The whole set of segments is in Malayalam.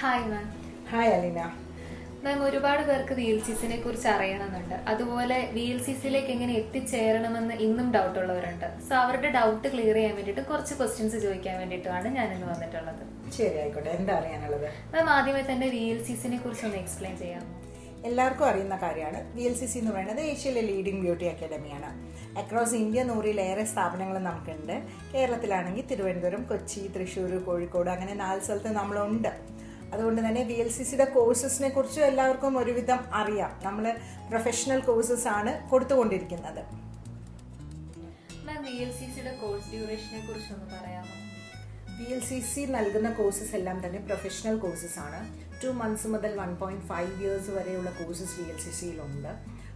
Hi ma'am hi Aleena. Ma'am ഒരുപാട് പേർക്ക് വി എൽ സി സിനെ കുറിച്ച് അറിയണമെന്നുണ്ട്. അതുപോലെ വി എൽ സി സിയിലേക്ക് എങ്ങനെ എത്തിച്ചേരണമെന്ന് ഇന്നും ഡൗട്ട് ഉള്ളവരുണ്ട്. സോ അവരുടെ ഡൗട്ട് ക്ലിയർ ചെയ്യാൻ വേണ്ടിയിട്ട് കുറച്ച് ക്വസ്റ്റ്യൻസ് ചോദിക്കാൻ വേണ്ടിയിട്ടാണ് ഞാൻ ഇന്ന് വന്നിട്ടുള്ളത്. ശരി ആയിക്കോട്ടെ. എന്താ അറിയാനുള്ളത്? മാം ആദ്യമേ തന്നെ വി എൽ സി സിനെ കുറിച്ച് ഒന്ന് എക്സ്പ്ലെയിൻ ചെയ്യാമോ? എല്ലാവർക്കും അറിയുന്ന കാര്യമാണ്. വി എൽ സി സി എന്ന് പറയുന്നത് ഏഷ്യയിലെ ലീഡിംഗ് ബ്യൂട്ടി അക്കാഡമിയാണ് അക്രോസ് ഇന്ത്യ നൂറിലേറെ സ്ഥാപനങ്ങൾ നമുക്കുണ്ട്. കേരളത്തിലാണെങ്കിൽ തിരുവനന്തപുരം കൊച്ചി തൃശ്ശൂർ കോഴിക്കോട് അങ്ങനെ നാല് സ്ഥലത്ത് നമ്മളുണ്ട്. അതുകൊണ്ട് തന്നെ വി എൽ സി സിയുടെ കോഴ്സസിനെ കുറിച്ചും എല്ലാവർക്കും ഒരുവിധം അറിയാം. നമ്മൾ പ്രൊഫഷണൽ കോഴ്സസ് ആണ് കൊടുത്തുകൊണ്ടിരിക്കുന്നത്. വി എൽ സി സി നൽകുന്ന കോഴ്സസ് എല്ലാം തന്നെ പ്രൊഫഷണൽ കോഴ്സസ് ആണ്. ടു മന്ത്സ് മുതൽ വൺ പോയിന്റ് ഫൈവ് ഇയേഴ്സ് വരെയുള്ള കോഴ്സസ് വി എൽ സി സിയിലുണ്ട്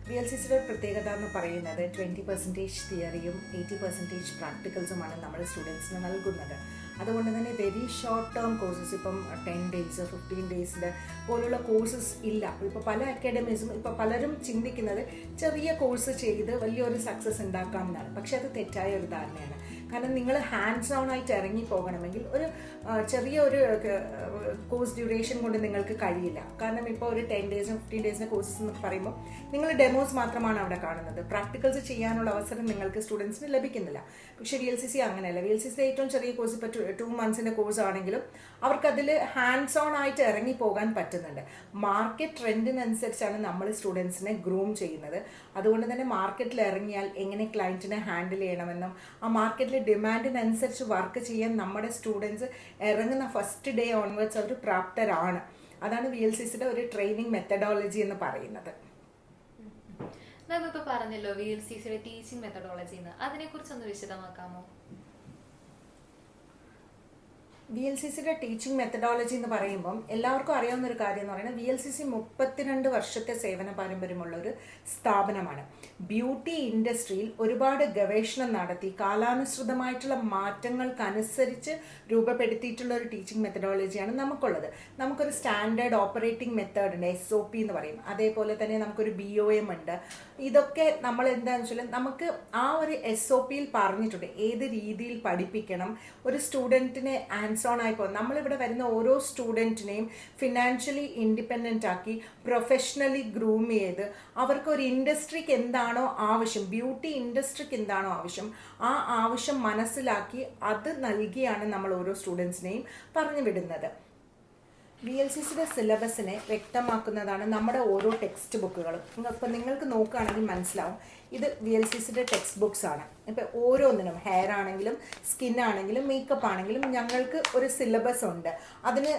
ബി എൽ സി സിയുടെ പ്രത്യേകത എന്ന് പറയുന്നത് ട്വന്റി പെർസെന്റേജ് തിയറിയും എയ്റ്റി പെർസെന്റേജ് പ്രാക്ടിക്കൽസുമാണ് നമ്മൾ സ്റ്റുഡൻസിന് നൽകുന്നത്. അതുകൊണ്ട് തന്നെ വെരി ഷോർട്ട് ടേം കോഴ്സസ് ഇപ്പം ടെൻ ഡേയ്സ് ഫിഫ്റ്റീൻ ഡേയ്സിൽ പോലുള്ള കോഴ്സസ് ഇല്ല. ഇപ്പോൾ പല അക്കാഡമീസും ഇപ്പോൾ പലരും ചിന്തിക്കുന്നത് ചെറിയ കോഴ്സ് ചെയ്ത് വലിയൊരു സക്സസ് ഉണ്ടാക്കാം എന്നാണ്. പക്ഷേ അത് തെറ്റായ ഒരു ധാരണയാണ്. കാരണം നിങ്ങൾ ഹാൻഡ്സ് ഓൺ ആയിട്ട് ഇറങ്ങി പോകണമെങ്കിൽ ഒരു ചെറിയ ഒരു കോഴ്സ് ഡ്യൂറേഷൻ കൊണ്ട് നിങ്ങൾക്ക് കഴിയില്ല. കാരണം ഇപ്പോൾ ഒരു ടെൻ ഡേയ്സും ഫിഫ്റ്റീൻ ഡേയ്സിന്റെ കോഴ്സസ് എന്ന് പറയുമ്പോൾ നിങ്ങൾ ഡെമോസ് മാത്രമാണ് അവിടെ കാണുന്നത്. പ്രാക്ടിക്കൽസ് ചെയ്യാനുള്ള അവസരം നിങ്ങൾക്ക് സ്റ്റുഡൻസിന് ലഭിക്കുന്നില്ല. പക്ഷേ വി എൽ സി സി അങ്ങനെയല്ല. വി എൽ സി സി ഏറ്റവും ചെറിയ കോഴ്സ് ഇപ്പോൾ ടു മന്ത്സിന്റെ കോഴ്സ് ആണെങ്കിലും അവർക്കതിൽ ഹാൻഡ്സ് ഓൺ ആയിട്ട് ഇറങ്ങി പോകാൻ പറ്റുന്നുണ്ട്. മാർക്കറ്റ് ട്രെൻഡിനനുസരിച്ചാണ് നമ്മൾ സ്റ്റുഡൻസിനെ ഗ്രൂം ചെയ്യുന്നത്. അതുകൊണ്ട് തന്നെ മാർക്കറ്റിൽ ഇറങ്ങിയാൽ എങ്ങനെ ക്ലയന്റിനെ ഹാൻഡിൽ ചെയ്യണമെന്നും ആ മാർക്കറ്റിലെ ഡിമാൻഡിനനുസരിച്ച് വർക്ക് ചെയ്യാൻ നമ്മുടെ സ്റ്റുഡൻസ് ഇറങ്ങുന്ന ഫസ്റ്റ് ഡേ ഓൺവേർഡ്സ് അവർ പ്രാപ്തരാണ്. അതാണ് വി എൽ സി സിയുടെ ഒരു ട്രെയിനിങ് മെത്തഡോളജി എന്ന് പറയുന്നത്. നമ്മളിപ്പോൾ പറഞ്ഞല്ലോ വി എൽ സി സിയുടെ ടീച്ചിങ് മെത്തഡോളജി എന്ന്. അതിനെക്കുറിച്ചൊന്ന് വിശദമാക്കാമോ? വി എൽ സി സിയുടെ ടീച്ചിങ് മെത്തഡോളജി എന്ന് പറയുമ്പം എല്ലാവർക്കും അറിയാവുന്ന ഒരു കാര്യം എന്ന് പറയുന്നത് വി എൽ സി സി മുപ്പത്തിരണ്ട് വർഷത്തെ സേവന പാരമ്പര്യമുള്ള ഒരു സ്ഥാപനമാണ്. ബ്യൂട്ടി ഇൻഡസ്ട്രിയിൽ ഒരുപാട് ഗവേഷണം നടത്തി കാലാനുസൃതമായിട്ടുള്ള മാറ്റങ്ങൾക്കനുസരിച്ച് രൂപപ്പെടുത്തിയിട്ടുള്ള ഒരു ടീച്ചിങ് മെത്തഡോളജിയാണ് നമുക്കുള്ളത്. നമുക്കൊരു സ്റ്റാൻഡേർഡ് ഓപ്പറേറ്റിംഗ് മെത്തേഡ് ഉണ്ട് എസ് ഒ പി എന്ന് പറയും. അതേപോലെ തന്നെ നമുക്കൊരു ബി ഒ എം ഉണ്ട്. ഇതൊക്കെ നമ്മൾ എന്താണെന്ന് വെച്ചാൽ നമുക്ക് ആ ഒരു എസ് ഒ പിയിൽ പറഞ്ഞിട്ടുണ്ട്. ഏത് രീതിയിൽ പഠിപ്പിക്കണം ഒരു സ്റ്റുഡന്റിനെ ഹാൻഡ്സ് ഓൺ ആയിപ്പോൾ നമ്മളിവിടെ വരുന്ന ഓരോ സ്റ്റുഡന്റിനെയും ഫിനാൻഷ്യലി ഇൻഡിപെൻഡന്റ് ആക്കി പ്രൊഫഷണലി ഗ്രൂം ചെയ്ത് അവർക്ക് ഒരു ഇൻഡസ്ട്രിക്ക് എന്താണോ ആവശ്യം ബ്യൂട്ടി ഇൻഡസ്ട്രിക്ക് എന്താണോ ആവശ്യം ആ ആവശ്യം മനസ്സിലാക്കി അത് നൽകിയാണ് നമ്മൾ ഓരോ സ്റ്റുഡൻസിനെയും പറഞ്ഞു വിടുന്നത്. ബി എൽ സി സിയുടെ സിലബസിനെ വ്യക്തമാക്കുന്നതാണ് നമ്മുടെ ഓരോ ടെക്സ്റ്റ് ബുക്കുകളും ഇപ്പം നിങ്ങൾക്ക് നോക്കുകയാണെങ്കിൽ മനസ്സിലാവും. ഇത് വി എൽ സി സിയുടെ ടെക്സ്റ്റ് ബുക്സ് ആണ്. ഇപ്പം ഓരോന്നിനും ഹെയർ ആണെങ്കിലും സ്കിൻ ആണെങ്കിലും മേക്കപ്പ് ആണെങ്കിലും ഞങ്ങൾക്ക് ഒരു സിലബസ് ഉണ്ട്. അതിന്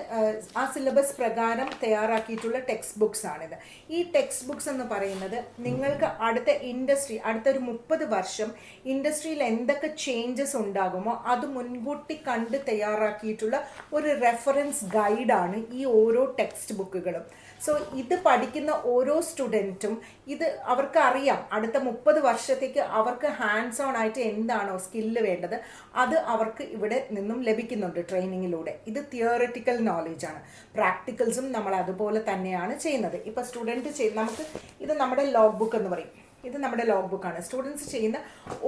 ആ സിലബസ് പ്രകാരം തയ്യാറാക്കിയിട്ടുള്ള ടെക്സ്റ്റ് ബുക്സ് ആണിത്. ഈ ടെക്സ്റ്റ് ബുക്സ് എന്ന് പറയുന്നത് നിങ്ങൾക്ക് അടുത്ത ഇൻഡസ്ട്രി അടുത്ത ഒരു മുപ്പത് വർഷം ഇൻഡസ്ട്രിയിൽ എന്തൊക്കെ ചേഞ്ചസ് ഉണ്ടാകുമോ അത് മുൻകൂട്ടി കണ്ട് തയ്യാറാക്കിയിട്ടുള്ള ഒരു റെഫറൻസ് ഗൈഡാണ് ഈ ഓരോ ടെക്സ്റ്റ് ബുക്കുകളും സോ ഇത് പഠിക്കുന്ന ഓരോ സ്റ്റുഡന്റും ഇത് അവർക്ക് അറിയാം അടുത്ത മുപ്പത് വർഷത്തേക്ക് അവർക്ക് ഹാൻഡ്സ് ഓൺ ആയിട്ട് എന്താണോ സ്കില്ല് വേണ്ടത് അത് അവർക്ക് ഇവിടെ നിന്നും ലഭിക്കുന്നുണ്ട് ട്രെയിനിങ്ങിലൂടെ ഇത് തിയോറിറ്റിക്കൽ നോളജാണ് പ്രാക്ടിക്കൽസും നമ്മൾ അതുപോലെ തന്നെയാണ് ചെയ്യുന്നത്. ഇപ്പോൾ സ്റ്റുഡന്റ് ചെയ് നമുക്ക് ഇത് നമ്മുടെ ലോഗ് ബുക്ക് എന്ന് പറയും. ഇത് നമ്മുടെ ലോഗ് ബുക്കാണ് സ്റ്റുഡൻസ് ചെയ്യുന്ന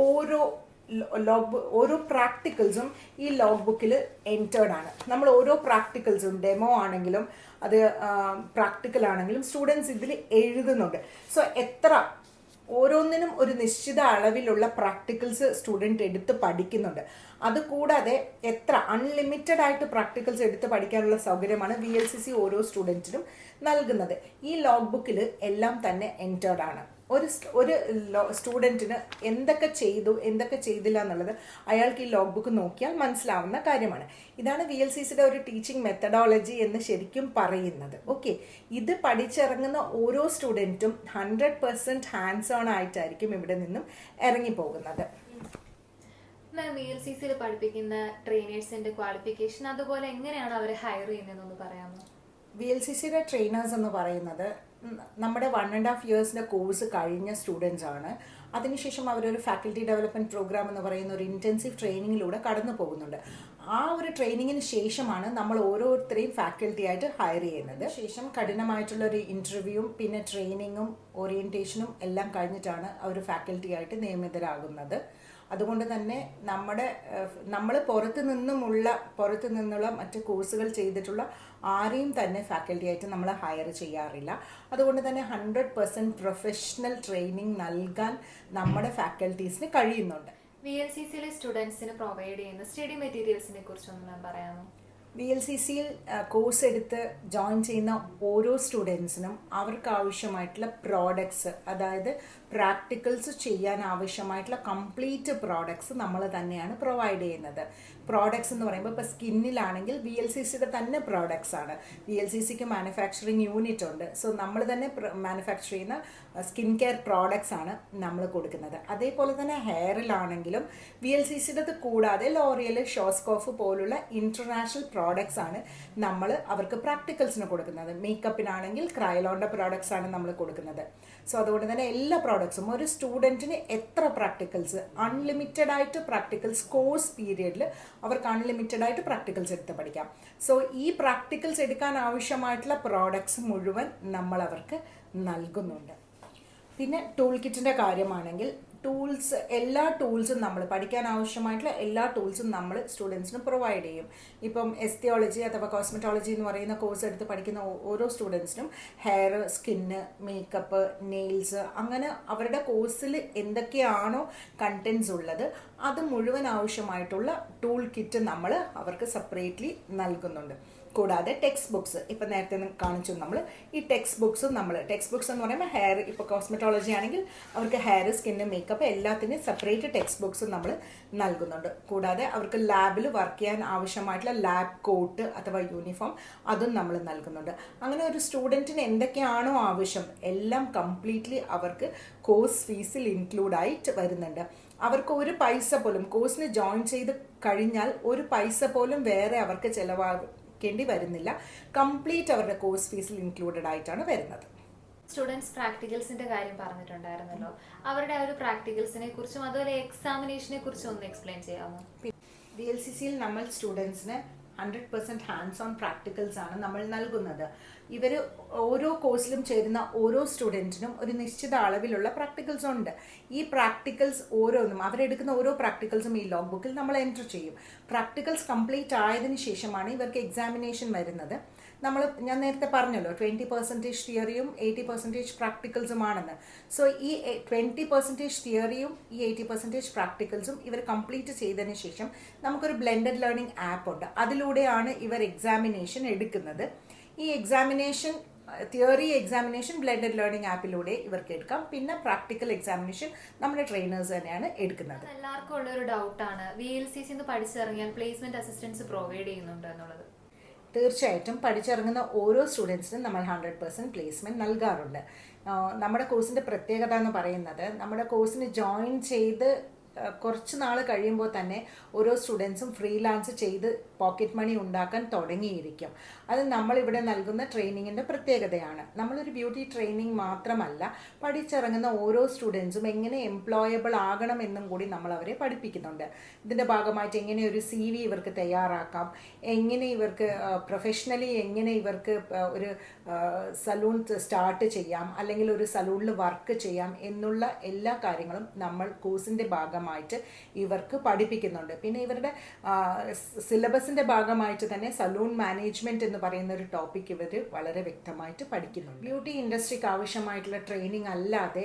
ഓരോ ലോഗ് ഓരോ പ്രാക്ടിക്കൽസും ഈ ലോഗ് ബുക്കിൽ എന്റേർഡ് ആണ്. നമ്മൾ ഓരോ പ്രാക്ടിക്കൽസും ഡെമോ ആണെങ്കിലും അത് പ്രാക്ടിക്കൽ ആണെങ്കിലും സ്റ്റുഡൻസ് ഇതിൽ എഴുതുന്നുണ്ട്. സോ എത്ര ഓരോന്നിനും ഒരു നിശ്ചിത അളവിലുള്ള പ്രാക്ടിക്കൽസ് സ്റ്റുഡന്റ് എടുത്ത് പഠിക്കുന്നുണ്ട്. അതുകൂടാതെ എത്ര അൺലിമിറ്റഡ് ആയിട്ട് പ്രാക്ടിക്കൽസ് എടുത്ത് പഠിക്കാനുള്ള സൗകര്യമാണ് വി എൽ സി സി ഓരോ സ്റ്റുഡന്റിനും നൽകുന്നത്. ഈ ലോഗ് ബുക്കിൽ എല്ലാം തന്നെ എന്റേർഡ് ആണ്. ഒരു ഒരു സ്റ്റുഡന്റിന് എന്തൊക്കെ ചെയ്തു എന്തൊക്കെ ചെയ്തില്ല എന്നുള്ളത് അയാൾക്ക് ഈ ലോഗ് ബുക്ക് നോക്കിയാൽ മനസ്സിലാവുന്ന കാര്യമാണ്. ഇതാണ് വി എൽ സി സിയുടെ ഒരു ടീച്ചിങ് മെത്തഡോളജി എന്ന് ശരിക്കും പറയുന്നത്. ഓക്കെ ഇത് പഠിച്ചിറങ്ങുന്ന ഓരോ സ്റ്റുഡന്റും ഹൺഡ്രഡ് പെർസെന്റ് ഹാൻഡ്സ് ഓൺ ആയിട്ടായിരിക്കും ഇവിടെ നിന്നും ഇറങ്ങിപ്പോകുന്നത്. മാം വി എൽ സി സിയിൽ പഠിപ്പിക്കുന്ന ട്രെയിനേഴ്സിന്റെ ക്വാളിഫിക്കേഷൻ അതുപോലെ എങ്ങനെയാണ് അവരെ ഹയർ ചെയ്യുന്നതെന്നൊന്ന് പറയാമോ? വി എൽ സി സിയുടെ ട്രെയിനേഴ്സ് എന്ന് പറയുന്നത് നമ്മുടെ വൺ ആൻഡ് ഹാഫ് ഇയേഴ്സിന്റെ കോഴ്സ് കഴിഞ്ഞ സ്റ്റുഡൻസ് ആണ്. അതിനുശേഷം അവരൊരു ഫാക്കൽറ്റി ഡെവലപ്മെന്റ് പ്രോഗ്രാം എന്ന് പറയുന്ന ഒരു ഇന്റൻസീവ് ട്രെയിനിങ്ങിലൂടെ കടന്നു പോകുന്നുണ്ട്. ആ ഒരു ട്രെയിനിങ്ങിന് ശേഷമാണ് നമ്മൾ ഓരോരുത്തരെയും ഫാക്കൽറ്റി ആയിട്ട് ഹയർ ചെയ്യുന്നത്. ശേഷം കഠിനമായിട്ടുള്ള ഒരു ഇന്റർവ്യൂവും പിന്നെ ട്രെയിനിങ്ങും ഓറിയന്റേഷനും എല്ലാം കഴിഞ്ഞിട്ടാണ് അവർ ഫാക്കൽറ്റി ആയിട്ട് നിയമിതരാകുന്നത്. അതുകൊണ്ട് തന്നെ നമ്മുടെ നമ്മൾ പുറത്തു നിന്നുമുള്ള പുറത്തു നിന്നുള്ള മറ്റ് കോഴ്സുകൾ ചെയ്തിട്ടുള്ള ആരെയും തന്നെ ഫാക്കൽറ്റി ആയിട്ട് നമ്മൾ ഹയർ ചെയ്യാറില്ല. അതുകൊണ്ട് തന്നെ ഹൺഡ്രഡ് പെർസെന്റ് പ്രൊഫഷണൽ ട്രെയിനിങ് നൽകാൻ നമ്മുടെ ഫാക്കൽറ്റീസിന് കഴിയുന്നുണ്ട്. വി എൽ സി സിയിലെ സ്റ്റുഡൻസിന് പ്രൊവൈഡ് ചെയ്യുന്ന സ്റ്റഡി മെറ്റീരിയൽസിനെ കുറിച്ചൊന്ന് മാം പറയാമോ? വി എൽ സി സിയിൽ കോഴ്സ് എടുത്ത് ജോയിൻ ചെയ്യുന്ന ഓരോ സ്റ്റുഡൻസിനും അവർക്ക് ആവശ്യമായിട്ടുള്ള പ്രോഡക്ട്സ് അതായത് പ്രാക്ടിക്കൽസ് ചെയ്യാൻ ആവശ്യമായിട്ടുള്ള കംപ്ലീറ്റ് പ്രോഡക്ട്സ് നമ്മൾ തന്നെയാണ് പ്രൊവൈഡ് ചെയ്യുന്നത്. പ്രോഡക്ട്സ് എന്ന് പറയുമ്പോൾ ഇപ്പോൾ സ്കിന്നിലാണെങ്കിൽ വി എൽ സി സിയുടെ തന്നെ പ്രോഡക്ട്സ് ആണ്. വി എൽ സി സിക്ക് മാനുഫാക്ചറിങ് യൂണിറ്റ് ഉണ്ട്. സോ നമ്മൾ തന്നെ മാനുഫാക്ചർ ചെയ്യുന്ന സ്കിൻ കെയർ പ്രോഡക്ട്സ് ആണ് നമ്മൾ കൊടുക്കുന്നത്. അതേപോലെ തന്നെ ഹെയറിലാണെങ്കിലും വി എൽ സി സിയുടെ കൂടാതെ ലോറിയൽ ഷോസ്കോഫ് പോലുള്ള ഇന്റർനാഷണൽ പ്രോഡക്ട്സ് ആണ് നമ്മൾ അവർക്ക് പ്രാക്ടിക്കൽസിന് കൊടുക്കുന്നത്. മേക്കപ്പിനാണെങ്കിൽ ക്രയലോണിന്റെ പ്രോഡക്ട്സ് ആണ് നമ്മൾ കൊടുക്കുന്നത്. സോ അതുകൊണ്ട് തന്നെ എല്ലാ പ്രോഡക്ട്സും ഒരു സ്റ്റുഡന്റിന് എത്ര പ്രാക്ടിക്കൽസ് അൺലിമിറ്റഡ് ആയിട്ട് പ്രാക്ടിക്കൽസ് കോഴ്സ് പീരിയഡിൽ അവർക്ക് അൺലിമിറ്റഡ് ആയിട്ട് പ്രാക്ടിക്കൽസ് എടുത്ത് പഠിക്കാം. സോ ഈ പ്രാക്ടിക്കൽസ് എടുക്കാൻ ആവശ്യമായിട്ടുള്ള പ്രോഡക്ട്സ് മുഴുവൻ നമ്മൾ അവർക്ക് നൽകുന്നുണ്ട്. പിന്നെ ടൂൾ കിറ്റിന്റെ കാര്യമാണെങ്കിൽ ടൂൾസ് എല്ലാ ടൂൾസും നമ്മൾ പഠിക്കാൻ ആവശ്യമായിട്ടുള്ള എല്ലാ ടൂൾസും നമ്മൾ സ്റ്റുഡൻസിന് പ്രൊവൈഡ് ചെയ്യും. ഇപ്പം എസ്തിയോളജി അഥവാ കോസ്മെറ്റോളജി എന്ന് പറയുന്ന കോഴ്സ് എടുത്ത് പഠിക്കുന്ന ഓരോ സ്റ്റുഡൻസിനും ഹെയർ സ്കിന്ന് മേക്കപ്പ് നെയിൽസ് അങ്ങനെ അവരുടെ കോഴ്സിൽ എന്തൊക്കെയാണോ കണ്ടൻസ് ഉള്ളത് അത് മുഴുവൻ ആവശ്യമായിട്ടുള്ള ടൂൾ കിറ്റ് നമ്മൾ അവർക്ക് സെപ്പറേറ്റ്ലി നൽകുന്നുണ്ട്. കൂടാതെ ടെക്സ്റ്റ് ബുക്സ് ഇപ്പം നേരത്തെ കാണിച്ചു നമ്മൾ ഈ ടെക്സ്റ്റ് ബുക്സും നമ്മൾ ടെക്സ്റ്റ് ബുക്സ് എന്ന് പറയുമ്പോൾ ഹെയർ ഇപ്പോൾ കോസ്മെറ്റോളജി ആണെങ്കിൽ അവർക്ക് ഹെയർ സ്കിന്ന് മേക്കപ്പ് എല്ലാത്തിനും സെപ്പറേറ്റ് ടെക്സ്റ്റ് ബുക്സ് നമ്മൾ നൽകുന്നുണ്ട്. കൂടാതെ അവർക്ക് ലാബിൽ വർക്ക് ചെയ്യാൻ ആവശ്യമായിട്ടുള്ള ലാബ് കോട്ട് അഥവാ യൂണിഫോം അതും നമ്മൾ നൽകുന്നുണ്ട്. അങ്ങനെ ഒരു സ്റ്റുഡന്റിന് എന്തൊക്കെയാണോ ആവശ്യം എല്ലാം കംപ്ലീറ്റ്ലി അവർക്ക് കോഴ്സ് ഫീസിൽ ഇൻക്ലൂഡ് ആയിട്ട് വരുന്നുണ്ട്. അവർക്ക് ഒരു പൈസ പോലും കോഴ്സിന് ജോയിൻ ചെയ്ത് കഴിഞ്ഞാൽ ഒരു പൈസ പോലും വേറെ അവർക്ക് ചിലവാക്കേണ്ടി വരുന്നില്ല. കംപ്ലീറ്റ് അവരുടെ കോഴ്സ് ഫീസിൽ ഇൻക്ലൂഡഡ് ആയിട്ടാണ് വരുന്നത്. സ്റ്റുഡൻസ് പ്രാക്ടിക്കൽസിന്റെ കാര്യം പറഞ്ഞിട്ടുണ്ടായിരുന്നല്ലോ. അവരുടെ ആ ഒരു പ്രാക്ടിക്കൽസിനെ കുറിച്ചും അതുപോലെ എക്സാമിനേഷനെ കുറിച്ചും ഒന്ന് എക്സ്പ്ലെയിൻ ചെയ്യാമോ? ഡി എൽ സി സിയിൽ നമ്മൾ സ്റ്റുഡൻസിന് hundred percent hands on practicals ആണ് നമ്മൾ നൽകുന്നത്. ഇവർ ഓരോ കോഴ്സിലും ചേരുന്ന ഓരോ സ്റ്റുഡന്റിനും ഒരു നിശ്ചിത അളവിലുള്ള പ്രാക്ടിക്കൽസ് ഉണ്ട്. ഈ പ്രാക്ടിക്കൽസ് ഓരോന്നും അവരെടുക്കുന്ന ഓരോ പ്രാക്ടിക്കൽസും ഈ ലോഗ് ബുക്കിൽ നമ്മൾ എന്റർ ചെയ്യും. പ്രാക്ടിക്കൽസ് കംപ്ലീറ്റ് ആയതിനു ശേഷമാണ് ഇവർക്ക് എക്സാമിനേഷൻ വരുന്നത്. നമ്മൾ ഞാൻ നേരത്തെ പറഞ്ഞല്ലോ ട്വന്റി പെർസെന്റേജ് തിയറിയും എയ്റ്റി പെർസെന്റേജ് പ്രാക്ടിക്കൽസുമാണെന്ന് സോ ഈ ട്വന്റി പെർസെന്റേജ് തിയറിയും ഈ എയ്റ്റി പെർസെന്റേജ് പ്രാക്ടിക്കൽസും ഇവർ കംപ്ലീറ്റ് ചെയ്തതിന് ശേഷം നമുക്കൊരു ബ്ലെൻഡഡ് ലേണിംഗ് ആപ്പ് ഉണ്ട്. അതിലൂടെയാണ് ഇവർ എക്സാമിനേഷൻ എടുക്കുന്നത്. ഈ examination theory examination blended learning ആപ്പിലൂടെ ഇവർക്ക് എടുക്കാം. പിന്നെ പ്രാക്ടിക്കൽ എക്സാമിനേഷൻ നമ്മുടെ ട്രെയിനേഴ്സ് തന്നെയാണ് എടുക്കുന്നത്. എല്ലാവർക്കും ഉള്ള ഒരു ഡൗട്ടാണ് വി എൽ സി സിന്ന് പഠിച്ചിറങ്ങിയാൽ പ്ലേസ്മെന്റ് അസിസ്റ്റൻസ് പ്രൊവൈഡ് ചെയ്യുന്നുണ്ട് എന്നുള്ളത്. തീർച്ചയായിട്ടും പഠിച്ചിറങ്ങുന്ന ഓരോ സ്റ്റുഡൻസിനും നമ്മൾ ഹൺഡ്രഡ് പെർസെന്റ് പ്ലേസ്മെന്റ് നൽകാറുണ്ട്. നമ്മുടെ കോഴ്സിന്റെ പ്രത്യേകത എന്ന് പറയുന്നത് നമ്മുടെ കോഴ്സിന് ജോയിൻ ചെയ്ത് കുറച്ച് നാൾ കഴിയുമ്പോൾ തന്നെ ഓരോ സ്റ്റുഡൻസും ഫ്രീലാൻസ് ചെയ്ത് പോക്കറ്റ് മണി ഉണ്ടാക്കാൻ തുടങ്ങിയിരിക്കും. അത് നമ്മളിവിടെ നൽകുന്ന ട്രെയിനിങ്ങിന്റെ പ്രത്യേകതയാണ്. നമ്മളൊരു ബ്യൂട്ടി ട്രെയിനിങ് മാത്രമല്ല പഠിച്ചിറങ്ങുന്ന ഓരോ സ്റ്റുഡൻസും എങ്ങനെ എംപ്ലോയബിൾ ആകണം എന്നും കൂടി നമ്മൾ അവരെ പഠിപ്പിക്കുന്നുണ്ട്. ഇതിന്റെ ഭാഗമായിട്ട് എങ്ങനെ ഒരു സി വി ഇവർക്ക് തയ്യാറാക്കാം എങ്ങനെ ഇവർക്ക് പ്രൊഫഷണലി എങ്ങനെ ഇവർക്ക് ഒരു സലൂൺ സ്റ്റാർട്ട് ചെയ്യാം അല്ലെങ്കിൽ ഒരു സലൂണിൽ വർക്ക് ചെയ്യാം എന്നുള്ള എല്ലാ കാര്യങ്ങളും നമ്മൾ കോഴ്സിന്റെ ഭാഗമായിട്ട് ഇവർക്ക് പഠിപ്പിക്കുന്നുണ്ട്. പിന്നെ ഇവരുടെ സിലബസിന്റെ ഭാഗമായിട്ട് തന്നെ സലൂൺ മാനേജ്മെന്റ് എന്ന് പറയുന്ന ഒരു ടോപ്പിക് ഇവർ വളരെ വ്യക്തമായിട്ട് പഠിക്കുന്നുണ്ട്. ബ്യൂട്ടി ഇൻഡസ്ട്രിക്ക് ആവശ്യമായിട്ടുള്ള ട്രെയിനിങ് അല്ലാതെ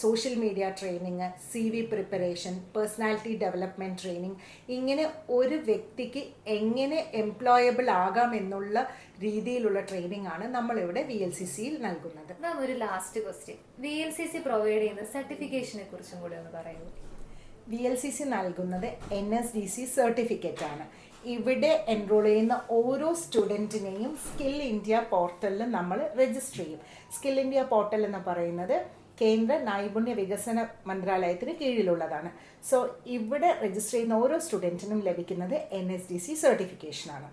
social media training C V preparation personality development training ഇങ്ങനെ ഒരു വ്യക്തിക്ക് എങ്ങനെ എംപ്ലോയബിൾ ആകാം എന്നുള്ള രീതിയിലുള്ള ട്രെയിനിങ് ആണ് നമ്മളിവിടെ വി എൽ സി സിയിൽ നൽകുന്നത്. മാം ഒരു last question V L C C provide ചെയ്യുന്ന സർട്ടിഫിക്കേഷനെ കുറിച്ചും കൂടി ഒന്ന് പറയുന്നു വി എൽ സി സി നൽകുന്നത് N S D C certificate ആണ്. ഇവിടെ എൻറോൾ ചെയ്യുന്ന ഓരോ സ്റ്റുഡന്റിനെയും സ്കിൽ ഇന്ത്യ പോർട്ടലിൽ നമ്മൾ രജിസ്റ്റർ ചെയ്യും. സ്കിൽ ഇന്ത്യ പോർട്ടൽ എന്ന് പറയുന്നത് കേന്ദ്ര നൈപുണ്യ വികസന മന്ത്രാലയത്തിന് കീഴിലുള്ളതാണ്. സോ ഇവിടെ രജിസ്റ്റർ ചെയ്യുന്ന ഓരോ സ്റ്റുഡന്റിനും ലഭിക്കുന്നത് എൻ എസ് ഡി സി സർട്ടിഫിക്കേഷനാണ്